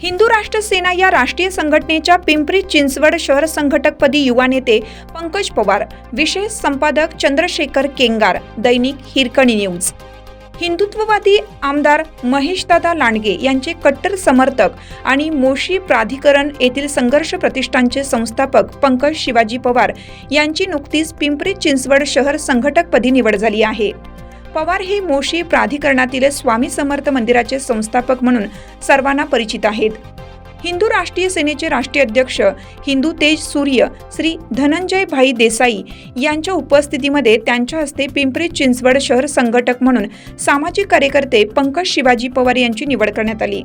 हिंदू राष्ट्र सेना या राष्ट्रीय संघटनेच्या पिंपरी चिंचवड शहर संघटकपदी युवा नेते पंकज पवार विशेष संपादक चंद्रशेखर केंगार दैनिक हिरकणी न्यूज. हिंदुत्ववादी आमदार महेशदादा लांडगे यांचे कट्टर समर्थक आणि मोशी प्राधिकरण येथील संघर्ष प्रतिष्ठानचे संस्थापक पंकज शिवाजी पवार यांची नुकतीच पिंपरी चिंचवड शहर संघटकपदी निवड झाली आहे. पवार हे मोशी प्राधिकरणातील स्वामी समर्थ मंदिराचे संस्थापक म्हणून सर्वांना परिचित आहेत. हिंदू राष्ट्रीय सेनेचे राष्ट्रीय अध्यक्ष हिंदू तेज सूर्य श्री धनंजय भाई देसाई यांच्या उपस्थितीमध्ये त्यांच्या हस्ते पिंपरी चिंचवड शहर संघटक म्हणून सामाजिक कार्यकर्ते पंकज शिवाजी पवार यांची निवड करण्यात आली.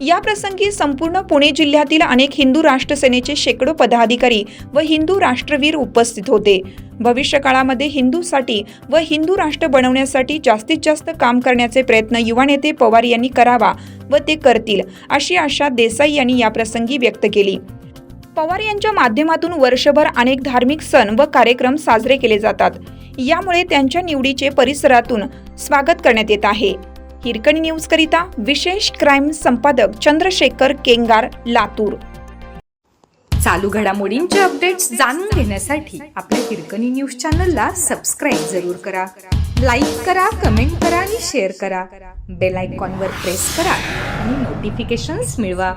या प्रसंगी संपूर्ण पुणे जिल्ह्यातील अनेक हिंदू राष्ट्र सेनेचे शेकडो पदाधिकारी व हिंदू राष्ट्रवीर उपस्थित होते. भविष्य काळामध्ये हिंदूसाठी व हिंदू राष्ट्र बनवण्यासाठी जास्तीत जास्त काम करण्याचे प्रयत्न युवा नेते पवार यांनी करावा व ते करतील अशी आशा देसाई यांनी या प्रसंगी व्यक्त केली. पवार यांच्या माध्यमातून वर्षभर अनेक धार्मिक सण व कार्यक्रम साजरे केले जातात. यामुळे त्यांच्या निवडीचे परिसरातून स्वागत करण्यात येत आहे. हिरकणी न्यूज करिता विशेष क्राईम संपादक चंद्रशेखर केंगार लातूर. चालू घडामोडींचे अपडेट्स जाणून घेण्यासाठी आपल्या हिरकणी न्यूज चॅनलला सबस्क्राईब जरूर करा. लाईक करा कमेंट करा आणि शेअर करा. बेल आयकॉनवर प्रेस करा आणि नोटिफिकेशन्स मिळवा.